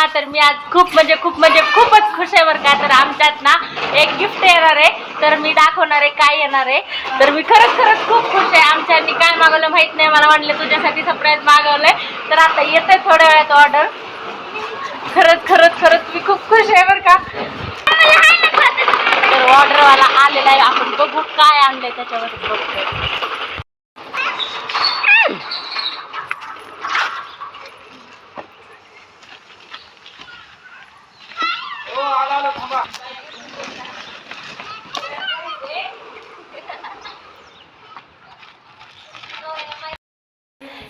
ना तर मी आज खूप म्हणजे खूप म्हणजे खूपच खुश आहे बरं का. तर आमच्यात ना एक गिफ्ट येणार आहे. तर मी दाखवणार आहे काय येणार आहे. तर मी खरंच खरंच खूप खुश आहे. आमच्यानी काय मागवलं माहीत नाही. मला म्हणलं तुझ्यासाठी सरप्राईज मागवलंय. तर आता येते थोड्या वेळात ऑर्डर खरंच खरंच खरंच मी खूप खुश आहे बरं का. तर ऑर्डरवाला आलेला आहे. आपण बघू काय आणलंय त्याच्यावर बघतो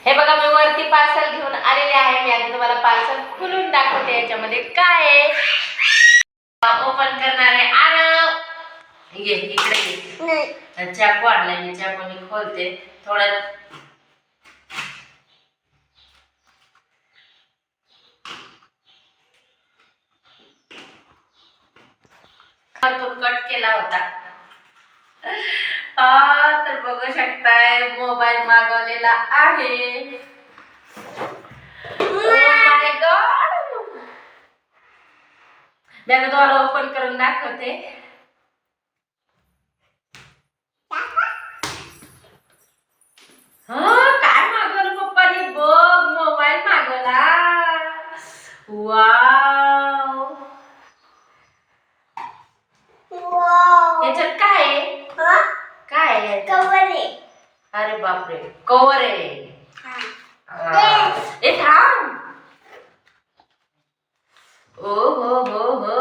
हे बघा मी वरती पार्सल घेऊन आलेले आहे. मी आता तुम्हाला पार्सल खुलून दाखवते याच्यामध्ये काय आहे. ओपन करणार आहे. आणि ये इकडे चाकू आणलाय मी. चाकूने खोलते. थोडा कट केला होता. आ, तर बघू शकताय मोबाईल मागवलेला आहे. Oh मी आता तुम्हाला ओपन करून दाखवते. काय मागवलं पप्पाने? बघ मोबाईल मागवला. वा याच्यात काय आहे? काय आहे अरे बापरे. कवर आहे. हा. ए थांब. ओ हो हो हो.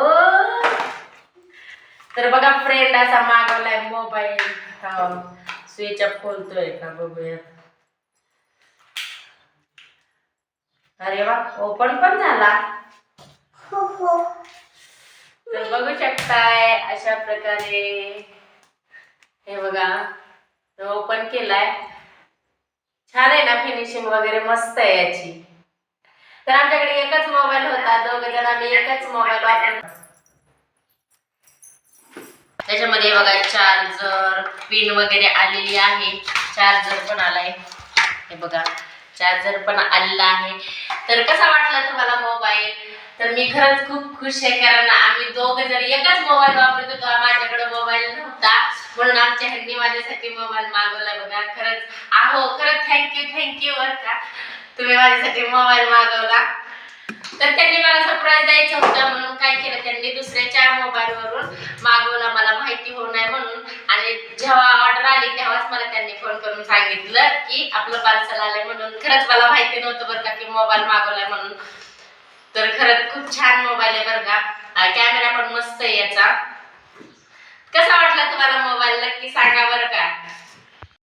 तर बघा फ्रेंड असा मागवलाय मोबाईल स्विच अप खोलतोय का बघूया अरे वा ओपन पण झाला. तर बघू शकताय अशा प्रकारे. हे बघा ओपन केलाय. छान आहे ना फिनिशिंग वगैरे मस्त आहे याची. तर आमच्याकडे एकच मोबाईल होता दोघ जण आम्ही एकच मोबाईल वापरतो त्याच्यामध्ये बघा चार्जर पिन वगैरे आलेली आहे. चार्जर पण आलाय. हे बघा चार्जर पण आलेला आहे. तर कसा वाटला तुम्हाला मोबाईल तर मी खरंच खूप खुश आहे कारण आम्ही दोघं जण एकच मोबाईल वापरत होतो माझ्याकडे मोबाईल नव्हता. म्हणून आमच्या ह्यांनी माझ्यासाठी मोबाईल मागवला बघा. खरंच आहो खरंच थँक्यू थँक्यू बर का. तुम्ही माझ्यासाठी मोबाईल मागवला. तर त्यांनी मला सरप्राईज द्यायचं होतं म्हणून काय केलं त्यांनी दुसऱ्या चार मोबाईल वरून मागवला. मला माहिती होऊ नये म्हणून. आणि जेव्हा ऑर्डर आली तेव्हाच मला त्यांनी फोन करून सांगितलं की आपलं पार्सल आलंय म्हणून. खरंच मला माहिती नव्हतं बरं का की मोबाईल मागवलाय म्हणून. तर खरंच खूप छान मोबाईल आहे बरं का. कॅमेरा पण मस्त आहे याचा. कसा वाटला तुम्हाला मोबाईल नक्की सांगा बरं का.